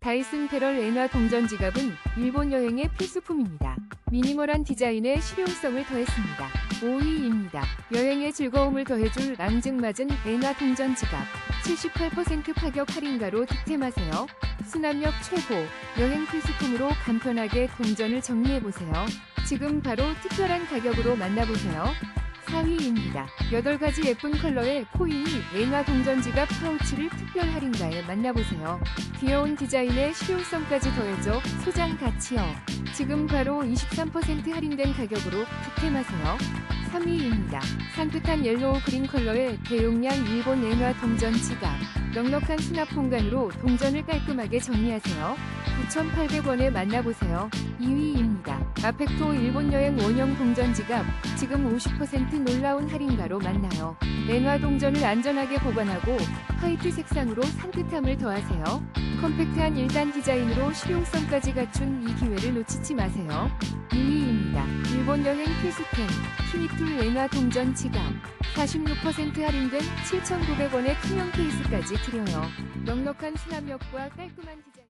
다이슨 페럴 에나 동전 지갑은 일본 여행의 필수품입니다. 미니멀한 디자인에 실용성을 더했습니다. 5위입니다. 여행의 즐거움을 더해줄 앙증맞은 에나 동전 지갑. 78% 파격 할인가로 득템하세요. 수납력 최고, 여행 필수품으로 간편하게 동전을 정리해보세요. 지금 바로 특별한 가격으로 만나보세요. 4위입니다. 8가지 예쁜 컬러의 코인이 앵아 동전 지갑 파우치를 특별 할인가에 만나보세요. 귀여운 디자인에 실용성까지 더해져 소장 가치요. 지금 바로 23% 할인된 가격으로 득템하세요. 3위입니다. 산뜻한 옐로우 그린 컬러의 대용량 일본 앵아 동전 지갑. 넉넉한 수납 공간으로 동전을 깔끔하게 정리하세요. 9,800원에 만나보세요. 2위입니다. 아펙토 일본 여행 원형 동전 지갑. 지금 50% 놀라운 할인가로 만나요. 앵화 동전을 안전하게 보관하고 화이트 색상으로 산뜻함을 더하세요. 컴팩트한 1단 디자인으로 실용성까지 갖춘 이 기회를 놓치지 마세요. 2위입니다. 일본 여행 필수템 키니툴 앵화 동전 지갑. 46% 할인된 7,900원의 투명 케이스까지 드려요. 넉넉한 수납력과 깔끔한 디자인.